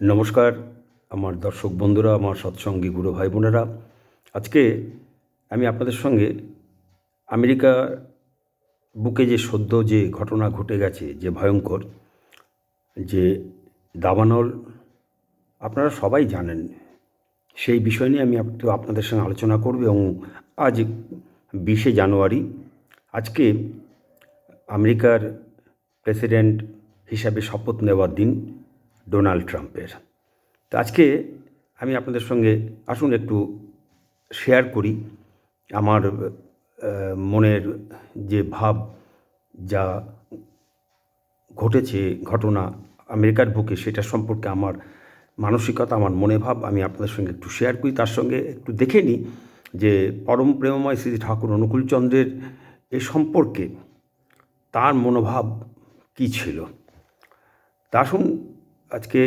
নমস্কার, আমার দর্শক বন্ধুরা, আমার সৎসঙ্গী গুরু ভাই বোনেরা। আজকে আমি আপনাদের সঙ্গে আমেরিকা বুকে যে সদ্য যে ঘটনা ঘটে গেছে, যে ভয়ঙ্কর, যে দাবানল, আপনারা সবাই জানেন, সেই বিষয় নিয়ে আমি একটু আপনাদের সঙ্গে আলোচনা করব এবং আজ বিশে জানুয়ারি, আজকে আমেরিকার প্রেসিডেন্ট হিসাবে শপথ নেওয়ার দিন ডোনাল্ড ট্রাম্পের। তো আজকে আমি আপনাদের সঙ্গে আসুন একটু শেয়ার করি আমার মনের যে ভাব যা ঘটেছে, ঘটনা আমেরিকার বুকে সেটা সম্পর্কে আমার মানসিকতা, আমার মনে ভাব আমি আপনাদের সঙ্গে একটু শেয়ার করি। তার সঙ্গে একটু দেখে নিই যে পরম প্রেমময় শ্রী ঠাকুর অনুকূলচন্দ্রের এ সম্পর্কে তার মনোভাব কী ছিল। তা আসুন আজকে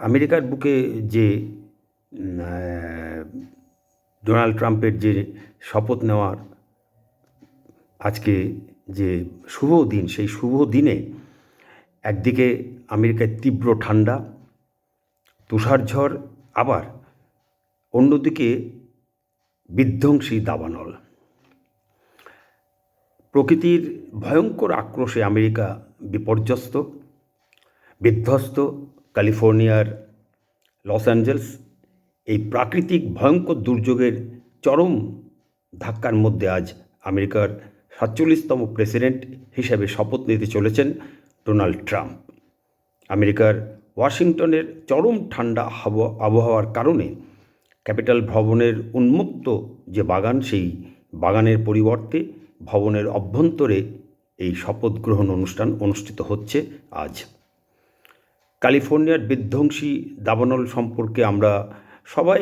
আমেরিকার বুকে যে ডোনাল্ড ট্রাম্পের যে শপথ নেওয়ার আজকে যে শুভ দিন, সেই শুভ দিনে একদিকে আমেরিকায় তীব্র ঠান্ডা তুষারঝড় আবার অন্যদিকে বিধ্বংসী দাবানল। প্রকৃতির ভয়ঙ্কর আক্রোশে আমেরিকা বিপর্যস্ত। বিধ্বস্ত ক্যালিফোর্নিয়ার লস অ্যাঞ্জেলস এই প্রাকৃতিক ভয়ঙ্কর দুর্যোগের চরম ধাক্কার মধ্যে আজ আমেরিকার সাতচল্লিশতম প্রেসিডেন্ট হিসেবে শপথ নিতে চলেছেন ডোনাল্ড ট্রাম্প। আমেরিকার ওয়াশিংটনের চরম ঠান্ডা আবহাওয়ার কারণে ক্যাপিটাল ভবনের উন্মুক্ত যে বাগান, সেই বাগানের পরিবর্তে ভবনের অভ্যন্তরে এই শপথ গ্রহণ অনুষ্ঠান অনুষ্ঠিত হচ্ছে আজ। ক্যালিফোর্নিয়ার বিধ্বংসী দাবানল সম্পর্কে আমরা সবাই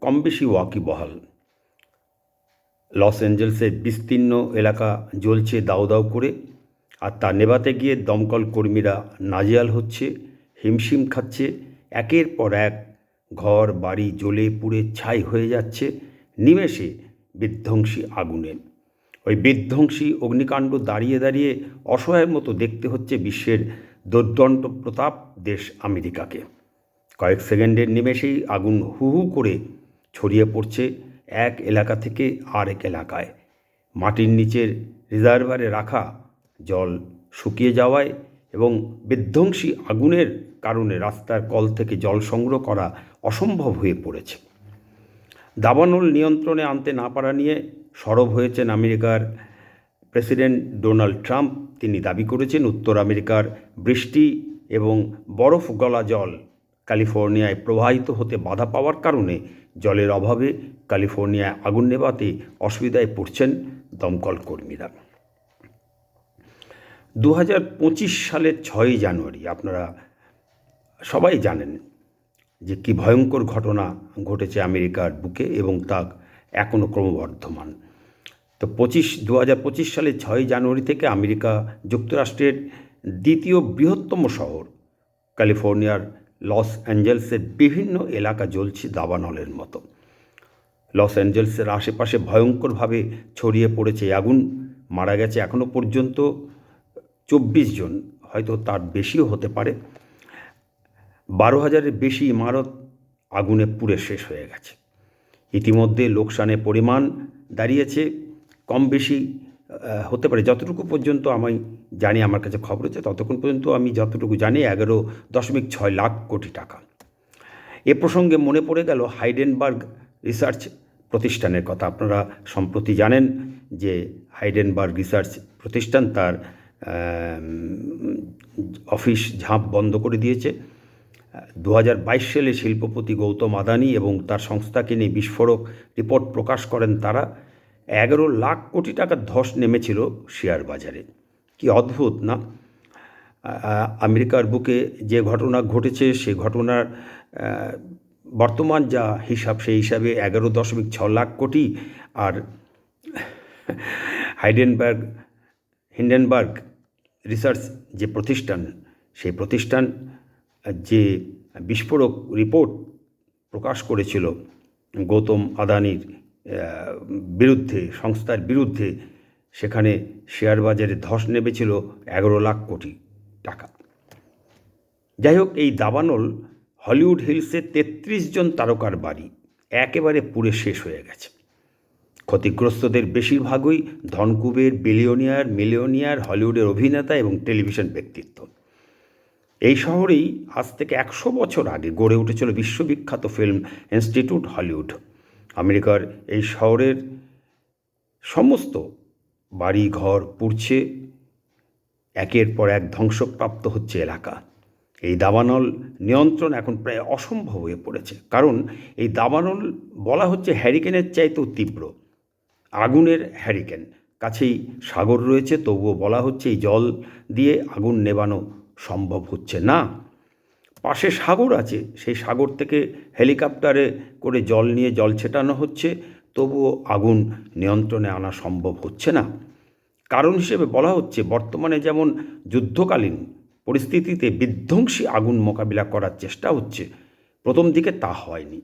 কম বেশি ওয়াকিবহাল লস অ্যাঞ্জেলসের বিস্তীর্ণ এলাকা জ্বলছে দাউ দাউ করে, আর তা নেভাতে গিয়ে দমকল কর্মীরা নাজেয়াল হচ্ছে, হিমশিম খাচ্ছে, একের পর এক ঘর, বাড়ি জ্বলে পুড়ে ছাই হয়ে যাচ্ছে নিমেষে বিধ্বংসী আগুনে। ওই বিধ্বংসী অগ্নিকাণ্ড দাঁড়িয়ে দাঁড়িয়ে অসহায়ের মতো দেখতে হচ্ছে বিশ্বের দুর্দণ্ড প্রতাপ দেশ আমেরিকাকে। কয়েক সেকেন্ডের নিমেষেই আগুন হু হু করে ছড়িয়ে পড়ছে এক এলাকা থেকে আরেক এলাকায়। মাটির নিচের রিজার্ভারে রাখা জল শুকিয়ে যাওয়ায় এবং বিধ্বংসী আগুনের কারণে রাস্তার কল থেকে জল সংগ্রহ করা অসম্ভব হয়ে পড়েছে। দাবানল নিয়ন্ত্রণে আনতে না পারা নিয়ে সরব হয়েছেন আমেরিকার প্রেসিডেন্ট ডোনাল্ড ট্রাম্প। তিনি দাবি করেছেন উত্তর আমেরিকার বৃষ্টি এবং বরফ গলা জল ক্যালিফোর্নিয়ায় প্রবাহিত হতে বাধা পাওয়ার কারণে জলের অভাবে ক্যালিফোর্নিয়ায় আগুন নেভাতে অসুবিধায় পড়ছেন দমকল কর্মীরা। দু হাজার পঁচিশ সালের ছয়ই জানুয়ারি, আপনারা সবাই জানেন যে কি ভয়ঙ্কর ঘটনা ঘটেছে আমেরিকার বুকে এবং তা এখনও ক্রমবর্ধমান। তো পঁচিশ দু হাজার পঁচিশ সালের ছয় জানুয়ারি থেকে আমেরিকা যুক্তরাষ্ট্রের দ্বিতীয় বৃহত্তম শহর। ক্যালিফোর্নিয়ার লস অ্যাঞ্জেলসের বিভিন্ন এলাকা জ্বলছে দাবানলের মতো। লস অ্যাঞ্জেলসের আশেপাশে ভয়ঙ্করভাবে ছড়িয়ে পড়েছে আগুন। মারা গেছে এখনও পর্যন্ত চব্বিশ জন, হয়তো তার বেশিও হতে পারে। বারো হাজারের বেশি ইমারত আগুনে পুড়ে শেষ হয়ে গেছে। ইতিমধ্যে লোকসানের পরিমাণ দাঁড়িয়েছে কম বেশি হতে পারে। যতটুকু পর্যন্ত আমি জানি, আমার কাছে খবর হচ্ছে, ততক্ষণ পর্যন্ত আমি যতটুকু জানি, এগারো দশমিক ছয় লাখ কোটি টাকা। এ প্রসঙ্গে মনে পড়ে গেল হাইডেনবার্গ রিসার্চ প্রতিষ্ঠানের কথা। আপনারা সম্প্রতি জানেন যে হাইডেনবার্গ রিসার্চ প্রতিষ্ঠান তার অফিস ঝাঁপ বন্ধ করে দিয়েছে। দু হাজার বাইশ সালে শিল্পপতি গৌতম আদানি এবং তার সংস্থাকে নিয়ে বিস্ফোরক রিপোর্ট প্রকাশ করেন তারা। এগারো লাখ কোটি টাকার ধস নেমেছিল শেয়ার বাজারে। কি অদ্ভুত, না? আমেরিকার বুকে যে ঘটনা ঘটেছে, সে ঘটনার বর্তমান যা হিসাব, সেই হিসাবে এগারো দশমিক ছ লাখ কোটি আর হাইডেনবার্গ, হিন্ডেনবার্গ রিসার্চ যে প্রতিষ্ঠান, সেই প্রতিষ্ঠান যে বিস্ফোরক রিপোর্ট প্রকাশ করেছিল গৌতম আদানির বিরুদ্ধে, সংস্থার বিরুদ্ধে সেখানে শেয়ার বাজারে ধস নেমেছিল এগারো লাখ কোটি টাকা। যাই হোক, এই দাবানল হলিউড হিলসে তেত্রিশ জন তারকার বাড়ি একেবারে পুড়ে শেষ হয়ে গেছে। ক্ষতিগ্রস্তদের বেশিরভাগই ধনকুবের বিলিয়নিয়ার, মিলিয়নিয়ার হলিউডের অভিনেতা এবং টেলিভিশন ব্যক্তিত্ব। এই শহরেই আজ থেকে একশো বছর আগে গড়ে উঠেছিল বিশ্ববিখ্যাত ফিল্ম ইনস্টিটিউট হলিউড। আমেরিকার এই শহরের সমস্ত বাড়ি ঘর পুড়ছে। একের পর এক ধ্বংসপ্রাপ্ত হচ্ছে এলাকা। এই দাবানল নিয়ন্ত্রণ এখন প্রায় অসম্ভব হয়ে পড়েছে। কারণ এই দাবানল বলা হচ্ছে হ্যারিকেনের চাইতেও তীব্র। আগুনের হ্যারিকেন। কাছেই সাগর রয়েছে, তবুও বলা হচ্ছে এই জল দিয়ে আগুন নেবানো সম্ভব হচ্ছে না। পাশে সাগর আছে, সেই সাগর থেকে হেলিকপ্টারে করে জল নিয়ে জল ছেটানো হচ্ছে, তবুও আগুন নিয়ন্ত্রণে আনা সম্ভব হচ্ছে না। কারণ হিসেবে বলা হচ্ছে, বর্তমানে যেমন যুদ্ধকালীন পরিস্থিতিতে বিধ্বংসী আগুন মোকাবিলা করার চেষ্টা হচ্ছে, প্রথম দিকে তা হয়নি।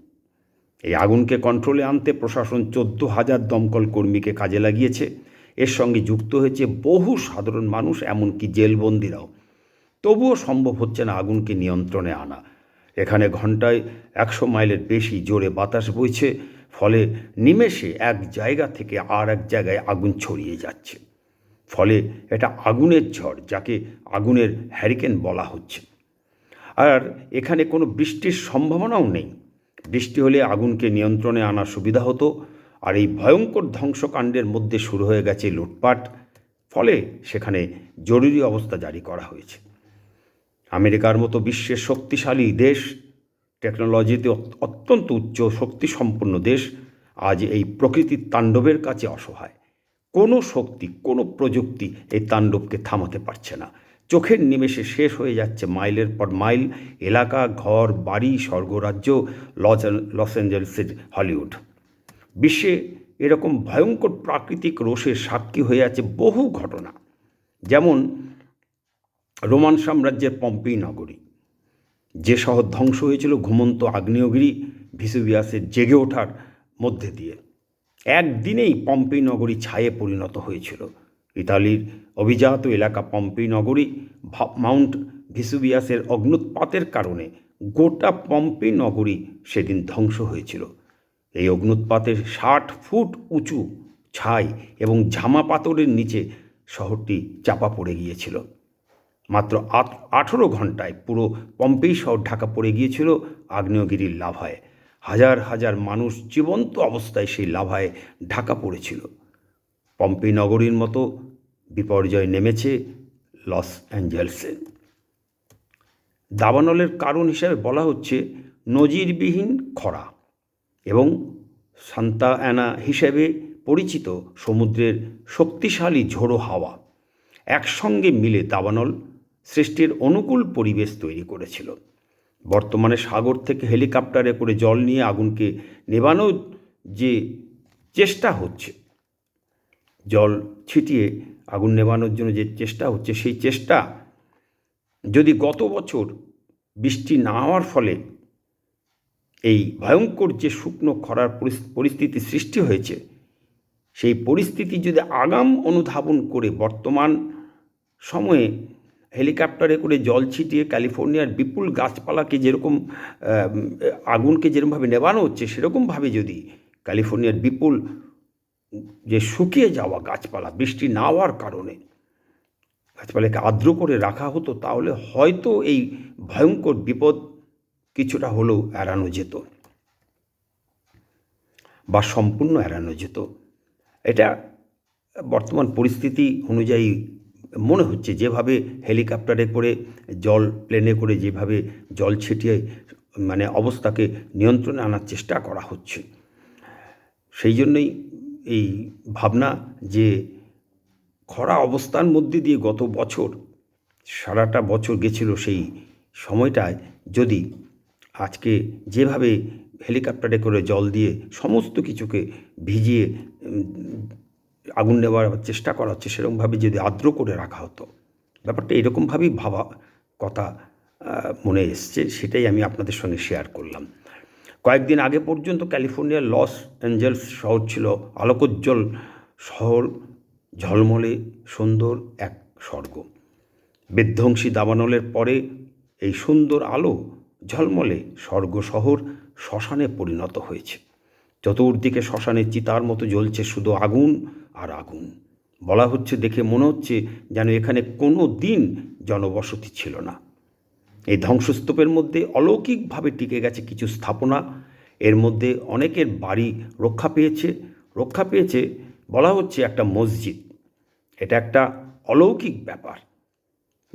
এই আগুনকে কন্ট্রোলে আনতে প্রশাসন চোদ্দ হাজার দমকল কর্মীকে কাজে লাগিয়েছে। এর সঙ্গে যুক্ত হয়েছে বহু সাধারণ মানুষ, এমনকি জেলবন্দিরাও। তবুও সম্ভব হচ্ছে না আগুনকে নিয়ন্ত্রণে আনা। এখানে ঘন্টায় একশো মাইলের বেশি জোরে বাতাস বইছে, ফলে নিমেষে এক জায়গা থেকে আর এক জায়গায় আগুন ছড়িয়ে যাচ্ছে। ফলে এটা আগুনের ঝড়, যাকে আগুনের হ্যারিকেন বলা হচ্ছে। আর এখানে কোনো বৃষ্টির সম্ভাবনাও নেই। বৃষ্টি হলে আগুনকে নিয়ন্ত্রণে আনা সুবিধা হতো, আর এই ভয়ঙ্কর ধ্বংসকাণ্ডের মধ্যে শুরু হয়ে গেছে লুটপাট, ফলে সেখানে জরুরি অবস্থা জারি করা হয়েছে। আমেরিকার মতো বিশ্বের শক্তিশালী দেশ, টেকনোলজিতে অত্যন্ত উচ্চ শক্তিসম্পন্ন দেশ, আজ এই প্রকৃতির তাণ্ডবের কাছে অসহায়। কোনো শক্তি, কোনো প্রযুক্তি এই তাণ্ডবকে থামাতে পারছে না। চোখের নিমেষে শেষ হয়ে যাচ্ছে মাইলের পর মাইল, এলাকা, ঘর, বাড়ি, স্বর্গরাজ্য লস লস অ্যাঞ্জেলসের হলিউড। বিশ্বে এরকম ভয়ঙ্কর প্রাকৃতিক রোষের সাক্ষী হয়ে আছে বহু ঘটনা। যেমন রোমান সাম্রাজ্যের পম্পি নগরী। যে শহর ধ্বংস হয়েছিল ঘুমন্ত আগ্নেয়গিরি ভিসুভিয়াসের জেগে ওঠার মধ্যে দিয়ে। একদিনেই পম্পি নগরী ছায়ে পরিণত হয়েছিল। ইতালির অভিজাত এলাকা পম্পি নগরী মাউন্ট ভিসুভিয়াসের অগ্নুৎপাতের কারণে গোটা পম্পি নগরী সেদিন ধ্বংস হয়েছিল। এই অগ্নুৎপাতের ষাট ফুট উঁচু ছাই এবং ঝামা পাথরের নিচে শহরটি চাপা পড়ে গিয়েছিল। মাত্র আঠেরো ঘন্টায় পুরো পম্পেই শহর ঢাকা পড়ে গিয়েছিল আগ্নেয়গিরির লাভায়। হাজার হাজার মানুষ জীবন্ত অবস্থায় সেই লাভায় ঢাকা পড়েছিল। পম্পি নগরীর মতো বিপর্যয় নেমেছে লস অ্যাঞ্জেলসে। দাবানলের কারণ হিসাবে বলা হচ্ছে নজিরবিহীন খরা এবং সান্তা অ্যানা হিসেবে পরিচিত সমুদ্রের শক্তিশালী ঝোড়ো হাওয়া। একসঙ্গে মিলে দাবানল সৃষ্টির অনুকূল পরিবেশ তৈরি করেছিল। বর্তমানে সাগর থেকে হেলিকপ্টারে করে জল নিয়ে আগুনকে নেবানোর যে চেষ্টা হচ্ছে, জল ছিটিয়ে আগুন নেবানোর জন্য যে চেষ্টা হচ্ছে, সেই চেষ্টা যদি গত বছর বৃষ্টি না হওয়ার ফলে এই ভয়ঙ্কর যে শুকনো খরার পরিস্থিতি সৃষ্টি হয়েছে, সেই পরিস্থিতি যদি আগাম অনুধাবন করে বর্তমান সময়ে হেলিকপ্টারে করে জল ছিটিয়ে ক্যালিফোর্নিয়ার বিপুল গাছপালাকে যেরকম আগুনকে যেরকমভাবে নেবানো হচ্ছে, সেরকমভাবে যদি ক্যালিফোর্নিয়ার বিপুল, যে শুকিয়ে যাওয়া গাছপালা, বৃষ্টি না হওয়ার কারণে গাছপালাকে আর্দ্র করে রাখা হতো, তাহলে হয়তো এই ভয়ঙ্কর বিপদ কিছুটা হলেও এড়ানো যেত বা সম্পূর্ণ এড়ানো যেত। এটা বর্তমান পরিস্থিতি অনুযায়ী মনে হচ্ছে যেভাবে হেলিকপ্টারে করে জল, প্লেনে করে যেভাবে জল ছিটিয়ে মানে অবস্থাকে নিয়ন্ত্রণে আনার চেষ্টা করা হচ্ছে। সেই জন্যই এই ভাবনা যে খরা অবস্থার মধ্যে দিয়ে গত বছর, সারাটা বছর গেছিল সেই সময়টায় যদি আজকে যেভাবে হেলিকপ্টারে করে জল দিয়ে সমস্ত কিছুকে ভিজিয়ে আগুন নেওয়ার চেষ্টা করা হচ্ছে সেরকমভাবে যদি আর্দ্র করে রাখা হতো, ব্যাপারটা এরকমভাবেই ভাবা কথা মনে এসছে, সেটাই আমি আপনাদের সঙ্গে শেয়ার করলাম। কয়েকদিন আগে পর্যন্ত ক্যালিফোর্নিয়ার লস অ্যাঞ্জেলস শহর ছিল আলোকোজ্জ্বল শহর, ঝলমলে সুন্দর এক স্বর্গ। বিধ্বংসী দাবানলের পরে এই সুন্দর আলো ঝলমলে স্বর্গ শহর শ্মশানে পরিণত হয়েছে। চতুর্দিকে শ্মশানের চিতার মতো জ্বলছে শুধু আগুন আর আগুন। বলা হচ্ছে, দেখে মনে হচ্ছে যেন এখানে কোনো দিন জনবসতি ছিল না। এই ধ্বংসস্তূপের মধ্যে অলৌকিকভাবে টিকে গেছে কিছু স্থাপনা। এর মধ্যে অনেকের বাড়ি রক্ষা পেয়েছে। রক্ষা পেয়েছে বলা হচ্ছে একটা মসজিদ। এটা একটা অলৌকিক ব্যাপার।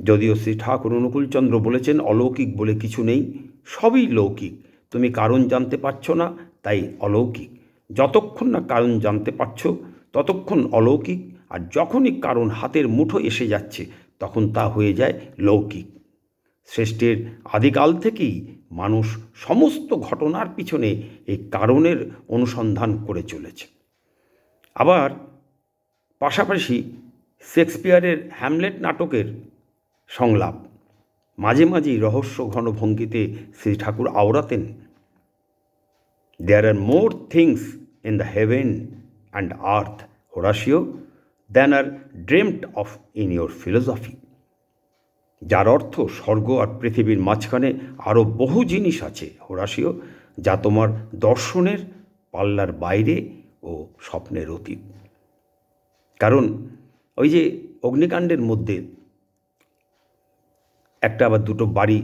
যদিও শ্রী ঠাকুর অনুকূলচন্দ্র বলেছেন, অলৌকিক বলে কিছু নেই, সবই লৌকিক। তুমি কারণ জানতে পারছ না, তাই অলৌকিক। যতক্ষণ না কারণ জানতে পারছ ততক্ষণ অলৌকিক আর যখনই কারণ হাতের মুঠো এসে যাচ্ছে, তখন তা হয়ে যায় লৌকিক। শ্রেষ্ঠের আদিকাল থেকেই মানুষ সমস্ত ঘটনার পিছনে এই কারণের অনুসন্ধান করে চলেছে। আবার পাশাপাশি শেক্সপিয়ারের হ্যামলেট নাটকের সংলাপ, মাঝে মাঝেই রহস্য ঘন ভঙ্গিতে Shri Thakur আওড়াতেন there are more things in the heaven and earth Horatio than are dreamed of in your philosophy যার অর্থ স্বর্গ আর পৃথিবীর মাঝখানে আরও বহু জিনিস আছে হোরাশিও যা তোমার দর্শনের পাল্লার বাইরে ও স্বপ্নের অতীত। কারণ ওই যে অগ্নিকাণ্ডের মধ্যে একটা বা দুটো বাড়ি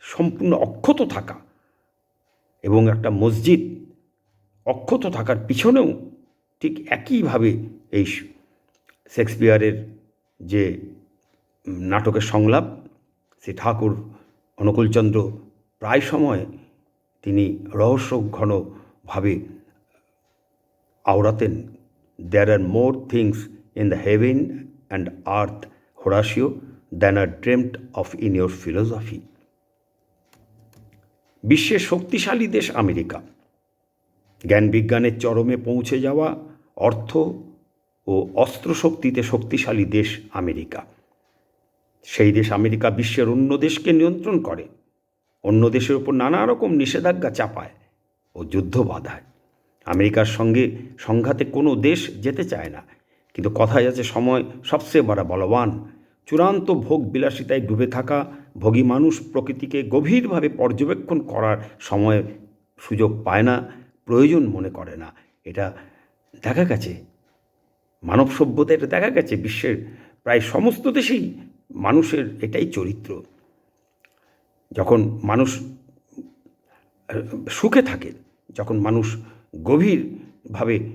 সম্পূর্ণ অক্ষত থাকা এবং একটা মসজিদ অক্ষত থাকার পিছনেও ঠিক একইভাবে এই শেক্সপিয়ারের যে নাটকের সংলাপ, সে ঠাকুর অনুকূলচন্দ্র প্রায় সময় তিনি রহস্য ঘনভাবে আওড়াতেন। There are more things in the heaven and earth Horatio than are dreamed of in your philosophy বিশ্বের শক্তিশালী দেশ আমেরিকা। জ্ঞান বিজ্ঞানের চরমে পৌঁছে যাওয়া অর্থ ও অস্ত্রশক্তিতে শক্তিশালী দেশ আমেরিকা। সেই দেশ আমেরিকা বিশ্বের অন্য দেশকে নিয়ন্ত্রণ করে। অন্য দেশের উপর নানা রকম নিষেধাজ্ঞা চাপায় ও যুদ্ধ বাধায়। আমেরিকার সঙ্গে সংঘাতে কোনো দেশ যেতে চায় না। কিন্তু কথায় আছে, সময় সবচেয়ে বড় বলবান। চূড়ান্ত ভোগ বিলাসিতায় ডুবে থাকা ভোগী মানুষ প্রকৃতিকে গভীরভাবে পর্যবেক্ষণ করার সময় সুযোগ পায় না, প্রয়োজন মনে করে না। এটা দেখা গেছে। মানব সভ্যতা এটা দেখা গেছে, বিশ্বের প্রায় সমস্ত দেশেই মানুষের এটাই চরিত্র। যখন মানুষ, সুখে থাকে, যখন মানুষ গভীরভাবে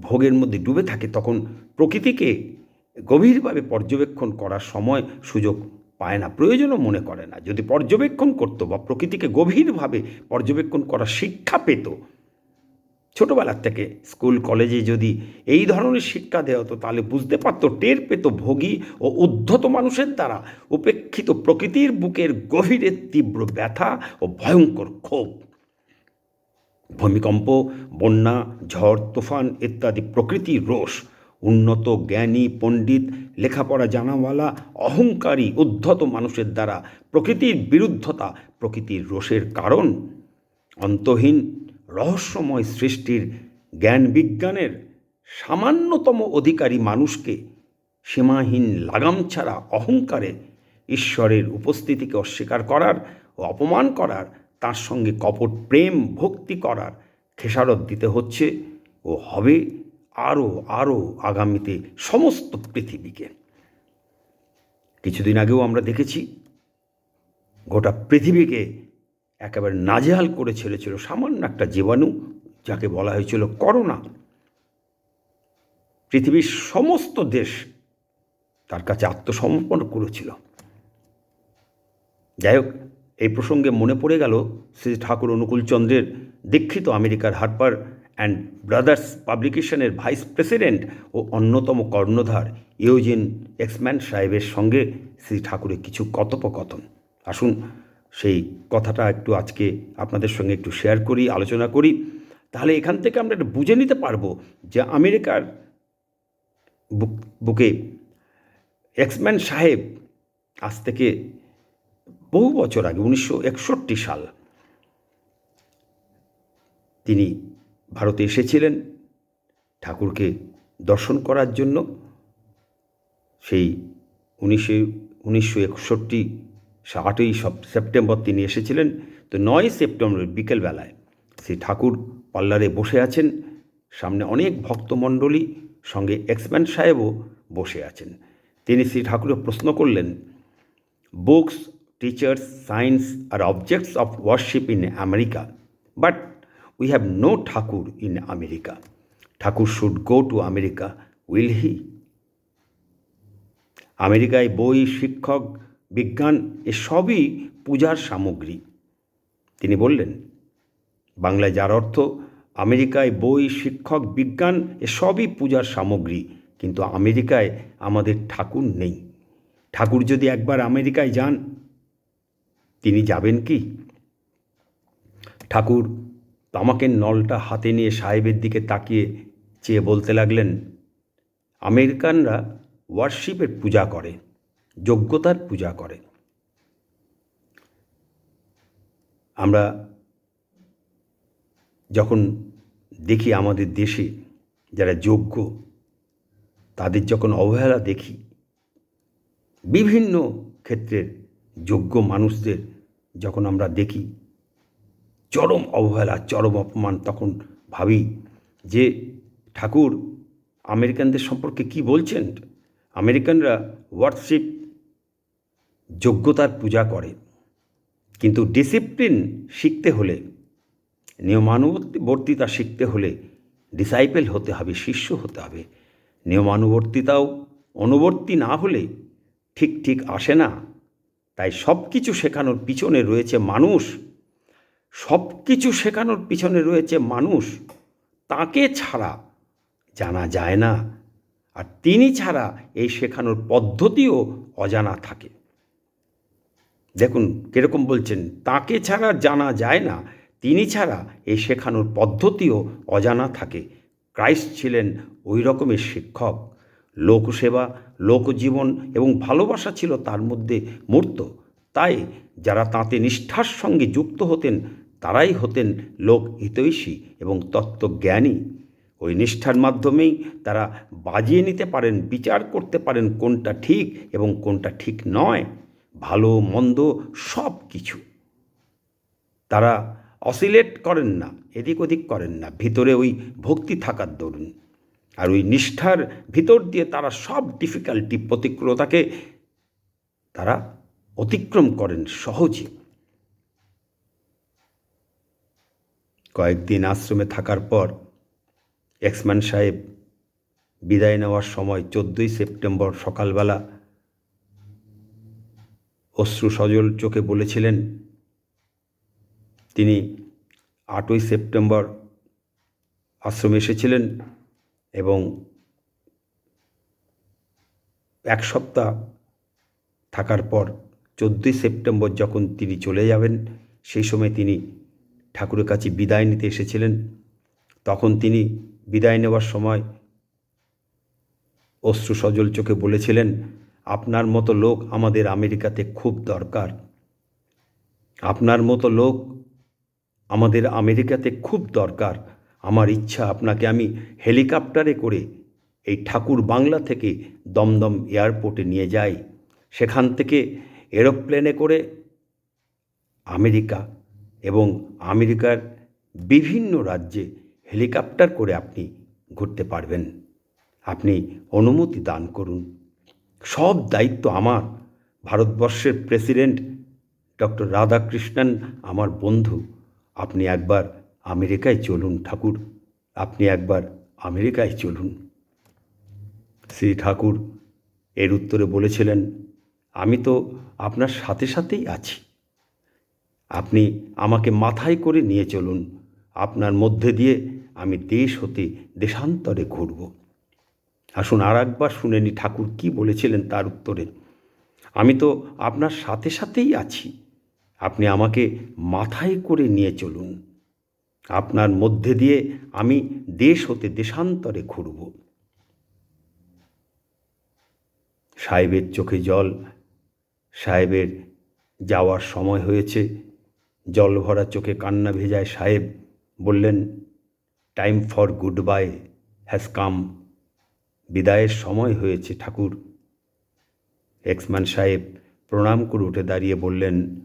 ভোগের মধ্যে ডুবে থাকে, তখন প্রকৃতিকে গভীরভাবে পর্যবেক্ষণ করার সময় সুযোগ পায় না, প্রয়োজনও মনে করে না। যদি পর্যবেক্ষণ করতো বা প্রকৃতিকে গভীরভাবে পর্যবেক্ষণ করার শিক্ষা পেত ছোটোবেলার থেকে স্কুল, কলেজে যদি এই ধরনের শিক্ষা দেওয়া হতো তাহলে বুঝতে পারতো টের পেত ভোগী ও উদ্ধত মানুষের দ্বারা উপেক্ষিত প্রকৃতির বুকের গভীরে তীব্র ব্যথা ও ভয়ঙ্কর ক্ষোভ। ভূমিকম্প, বন্যা, ঝড়, তুফান ইত্যাদি প্রকৃতির রোষ, উন্নত জ্ঞানী পণ্ডিত, লেখাপড়া জানাওয়ালা, অহংকারী, উদ্ধত মানুষের দ্বারা প্রকৃতির বিরুদ্ধতা প্রকৃতির রোষের কারণ। অন্তহীন রহস্যময় সৃষ্টির জ্ঞান বিজ্ঞানের সামান্যতম অধিকারী মানুষকে সীমাহীন লাগাম ছাড়া অহংকারে ঈশ্বরের উপস্থিতিকে অস্বীকার করার ও অপমান করার, তার সঙ্গে কপট প্রেম ভক্তি করার খেসারত দিতে হচ্ছে ও হবে আরও আরও আগামীতে সমস্ত পৃথিবীকে। কিছুদিন আগেও আমরা দেখেছি গোটা পৃথিবীকে একেবারে নাজেহাল করে ছেড়েছিল সামান্য একটা জীবাণু, যাকে বলা হয়েছিল করোনা। পৃথিবীর সমস্ত দেশ তার কাছে আত্মসমর্পণ করেছিল। যাই হোক, এই প্রসঙ্গে মনে পড়ে গেল শ্রী ঠাকুর অনুকূলচন্দ্রের দীক্ষিত আমেরিকার হারপার অ্যান্ড ব্রাদার্স পাবলিকেশনের ভাইস প্রেসিডেন্ট ও অন্যতম কর্ণধার ইউজিন এক্সম্যান সাহেবের সঙ্গে শ্রী ঠাকুরের কিছু কথোপকথন। আসুন সেই কথাটা একটু আজকে আপনাদের সঙ্গে একটু শেয়ার করি, আলোচনা করি। তাহলে এখান থেকে আমরা একটু বুঝে নিতে পারব যে আমেরিকার বুক এক্সম্যান সাহেব আজ থেকে বহু বছর আগে, উনিশশো একষট্টি সাল, তিনি ভারতে এসেছিলেন ঠাকুরকে দর্শন করার জন্য। সেই উনিশে, উনিশশো একষট্টি আটই সপ সেপ্টেম্বর তিনি এসেছিলেন তো নয় সেপ্টেম্বর বিকেলবেলায় শ্রী ঠাকুর পার্লারে বসে আছেন। সামনে অনেক ভক্তমণ্ডলী সঙ্গে এক্সম্যান সাহেবও বসে আছেন। তিনি শ্রী ঠাকুরের প্রশ্ন করলেন books, teachers, science are objects of worship in America, but we have no Thakur in America Thakur should go to America will he আমেরিকায় বই শিক্ষক বিজ্ঞান এসবই পূজার সামগ্রী। তিনি বললেন, বাংলায় যার অর্থ আমেরিকায় বই, শিক্ষক, বিজ্ঞান এসবই পূজার সামগ্রী, কিন্তু আমেরিকায় আমাদের ঠাকুর নেই। ঠাকুর যদি একবার আমেরিকায় যান, তিনি যাবেন কি? ঠাকুর তামাকের নলটা হাতে নিয়ে সাহেবের দিকে তাকিয়ে চেয়ে বলতে লাগলেন, আমেরিকানরা ওয়ার্শিপের পূজা করে। যোগ্যতার পূজা করে। আমরা যখন দেখি আমাদের দেশে যারা যোগ্য, তাদের যখন অবহেলা দেখি, বিভিন্ন ক্ষেত্রের যোগ্য মানুষদের যখন আমরা দেখি, চরম অবহেলা, চরম অপমান তখন ভাবি যে, ঠাকুর, আমেরিকানদের সম্পর্কে কি বলছেন? আমেরিকানরা ওয়ার্কশিপ যোগ্যতার পূজা করে। কিন্তু ডিসিপ্লিন শিখতে হলে, নিয়মানুবর্তিতা শিখতে হলে ডিসাইপেল হতে হবে, শিষ্য হতে হবে। নিয়মানুবর্তিতাও অনুবর্তী না হলে ঠিক ঠিক আসে না। তাই সব কিছু শেখানোর পিছনে রয়েছে মানুষ। সব কিছু শেখানোর পিছনে রয়েছে মানুষ। তাকে ছাড়া জানা যায় না। আর তিনি ছাড়া এই শেখানোর পদ্ধতিও অজানা থাকে। দেখুন, কীরকম বলছেন, তাকে ছাড়া জানা যায় না, তিনি ছাড়া এই শেখানোর পদ্ধতিও অজানা থাকে। ক্রাইস্ট ছিলেন ওই রকমের শিক্ষক। লোকসেবা, লোকজীবন এবং ভালোবাসা ছিল তার মধ্যে মূর্ত। তাই যারা তাঁতে নিষ্ঠার সঙ্গে যুক্ত হতেন, তারাই হতেন লোক হিতৈষী এবং তত্ত্বজ্ঞানী। ওই নিষ্ঠার মাধ্যমেই তারা বাজিয়ে নিতে পারেন, বিচার করতে পারেন কোনটা ঠিক এবং কোনটা ঠিক নয়। ভালো, মন্দ সব কিছু। তারা অসিলেট করেন না, এদিক ওদিক করেন না, ভিতরে ওই ভক্তি থাকার দরুন। আর ওই নিষ্ঠার ভিতর দিয়ে তারা সব ডিফিকাল্টি প্রতিকূলতাকে তারা অতিক্রম করেন সহজে। কয়েকদিন আশ্রমে থাকার পর এক্সম্যান সাহেব বিদায় নেওয়ার সময় চোদ্দোই সেপ্টেম্বর সকালবেলা অশ্রু সজল চোখে বলেছিলেন, তিনি আটই সেপ্টেম্বর আশ্রমে এসেছিলেন এবং এক সপ্তাহ থাকার পর চোদ্দোই সেপ্টেম্বর যখন তিনি চলে যাবেন, সেই সময় তিনি ঠাকুরের কাছে বিদায় নিতে এসেছিলেন। তখন তিনি বিদায় নেওয়ার সময় অশ্রু সজল চোখে বলেছিলেন আপনার মতো লোক আমাদের আমেরিকাতে খুব দরকার। আপনার মতো লোক আমাদের আমেরিকাতে খুব দরকার। আমার ইচ্ছা আপনাকে আমি হেলিকপ্টারে করে এই ঠাকুর বাংলা থেকে দমদম এয়ারপোর্টে নিয়ে যাই। সেখান থেকে এরোপ্লেনে করে আমেরিকা এবং আমেরিকার বিভিন্ন রাজ্যে হেলিকপ্টার করে আপনি ঘুরতে পারবেন। আপনি অনুমতি দান করুন। সব দায়িত্ব আমার। ভারতবর্ষের প্রেসিডেন্ট ডক্টর রাধাকৃষ্ণন আমার বন্ধু। আপনি একবার আমেরিকায় চলুন ঠাকুর। আপনি একবার আমেরিকায় চলুন। শ্রী ঠাকুর, এর উত্তরে বলেছিলেন, আমি তো আপনার সাথে সাথেই আছি। আপনি আমাকে মাথায় করে নিয়ে চলুন। আপনার মধ্যে দিয়ে আমি দেশ হতে দেশান্তরে ঘুরব। আসুন আর একবার শুনেনি ঠাকুর কি বলেছিলেন তার উত্তরে। আমি তো আপনার সাথে সাথেই আছি। আপনি আমাকে মাথায় করে নিয়ে চলুন। আপনার মধ্যে দিয়ে আমি দেশ হতে দেশান্তরে ঘুরব। সাহেবের চোখে জল। সাহেবের যাওয়ার সময় হয়েছে। জল ভরা চোখে কান্না ভেজায় সাহেব বললেন time for goodbye has come বিদায়ের সময় হয়েছে ঠাকুর। এক্সমান সাহেব প্রণাম করে উঠে দাঁড়িয়ে বললেন,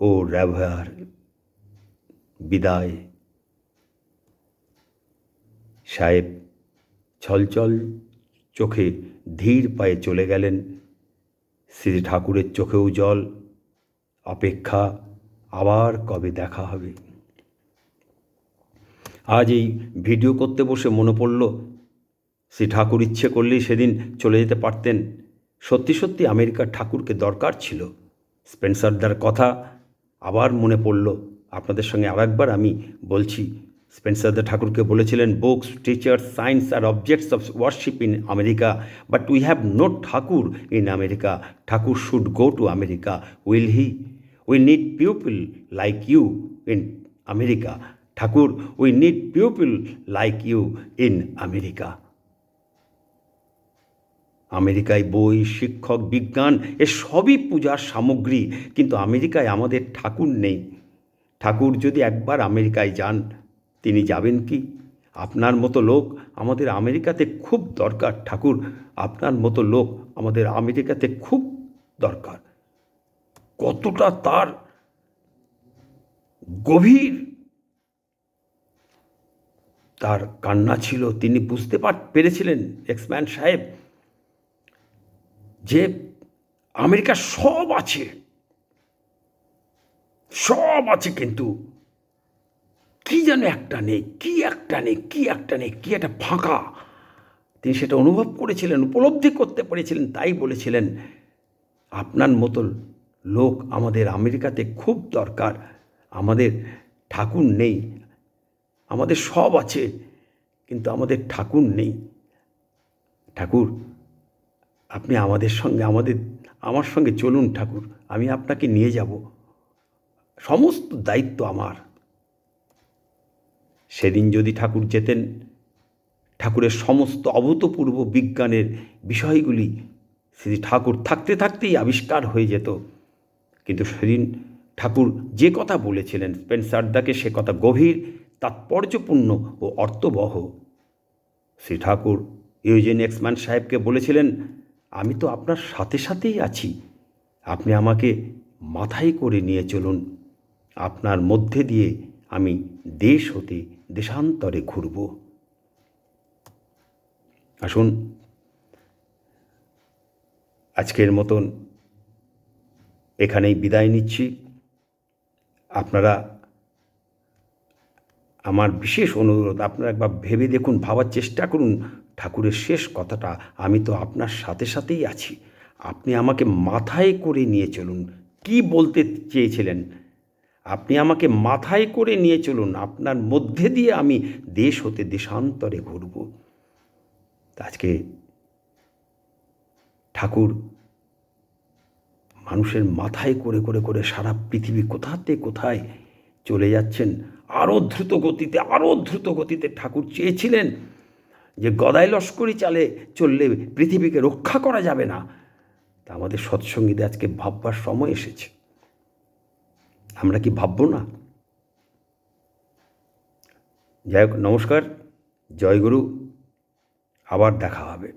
ও র্যাভার বিদায়। সাহেব ছলছল চোখে ধীর পায়ে চলে গেলেন। শ্রী ঠাকুরের চোখেও জল। অপেক্ষা আবার কবে দেখা হবে। আজ এই ভিডিও করতে বসে মনে পড়ল শ্রী ঠাকুর ইচ্ছে করলেই সেদিন চলে যেতে পারতেন। সত্যি সত্যি আমেরিকার ঠাকুরকে দরকার ছিল। স্পেন্সারদার কথা আবার মনে পড়ল। আপনাদের সঙ্গে আরেকবার আমি বলছি স্পেন্সারদার ঠাকুরকে বলেছিলেন books teachers science are objects of worship in America but we have no Thakur in America Thakur should go to America will he we need people like you in America Thakur we need people like you in America আমেরিকায় বই, শিক্ষক, বিজ্ঞান এ সবই পূজার সামগ্রী। কিন্তু আমেরিকায় আমাদের ঠাকুর নেই। ঠাকুর যদি একবার আমেরিকায় যান, তিনি যাবেন কি? আপনার মতো লোক আমাদের আমেরিকাতে খুব দরকার, ঠাকুর। আপনার মতো লোক আমাদের আমেরিকাতে খুব দরকার। কতটা তার গভীর তার কান্না ছিল, তিনি বুঝতে পার, পেরেছিলেন, এক্সম্যান সাহেব। যে আমেরিকা সব আছে সব আছে কিন্তু কি যেন একটা নেই, কি একটা নেই, কি একটা নেই, কি একটা ফাঁকা। তিনি সেটা অনুভব করেছিলেন, উপলব্ধি করতে পেরেছিলেন, তাই বলেছিলেন, আপনার মতো লোক আমাদের আমেরিকাতে খুব দরকার, আমাদের ঠাকুর নেই, আমাদের সব আছে, কিন্তু আমাদের ঠাকুর নেই। ঠাকুর আপনি আমাদের সঙ্গে, আমাদের, আমার সঙ্গে চলুন ঠাকুর, আমি আপনাকে নিয়ে যাব। সমস্ত দায়িত্ব আমার। সেদিন যদি ঠাকুর যেতেন, ঠাকুরের সমস্ত অভূতপূর্ব বিজ্ঞানের বিষয়গুলি শ্রী ঠাকুর থাকতে থাকতেই আবিষ্কার হয়ে যেত। কিন্তু সেদিন ঠাকুর যে কথা বলেছিলেন স্পেন্সারদাকে সে কথা গভীর, তাৎপর্যপূর্ণ ও অর্থবহ। শ্রী ঠাকুর ইউজেন এক্সম্যান সাহেবকে বলেছিলেন আমি তো আপনার সাথে সাথেই আছি। আপনি আমাকে মাথায় করে নিয়ে চলুন। আপনার মধ্যে দিয়ে আমি দেশ হতে দেশান্তরে ঘুরব। আসুন। আজকের মতন এখানেই বিদায় নিচ্ছি। আপনারা আমার বিশেষ অনুরোধ, আপনারা একবার ভেবে দেখুন, ভাবার চেষ্টা করুন ঠাকুরের শেষ কথাটা আমি তো আপনার সাথে সাথেই আছি। আপনি আমাকে মাথায় করে নিয়ে চলুন। কি বলতে চেয়েছিলেন? আপনি আমাকে মাথায় করে নিয়ে চলুন। আপনার মধ্যে দিয়ে আমি দেশ হতে দেশান্তরে ঘুরব। আজকে ঠাকুর মানুষের মাথায় করে করে করে সারা পৃথিবী কোথাতে কোথায় চলে যাচ্ছেন আরও দ্রুত গতিতে আরও দ্রুত গতিতে ঠাকুর চেয়েছিলেন। যে গদাই লস্করি চালে চললে পৃথিবীকে রক্ষা করা যাবে না, তা আমাদের সৎসঙ্গীতে আজকে ভাববার সময় এসেছে। আমরা কি ভাববো না? যাই হোক, নমস্কার জয়গুরু আবার দেখা হবে।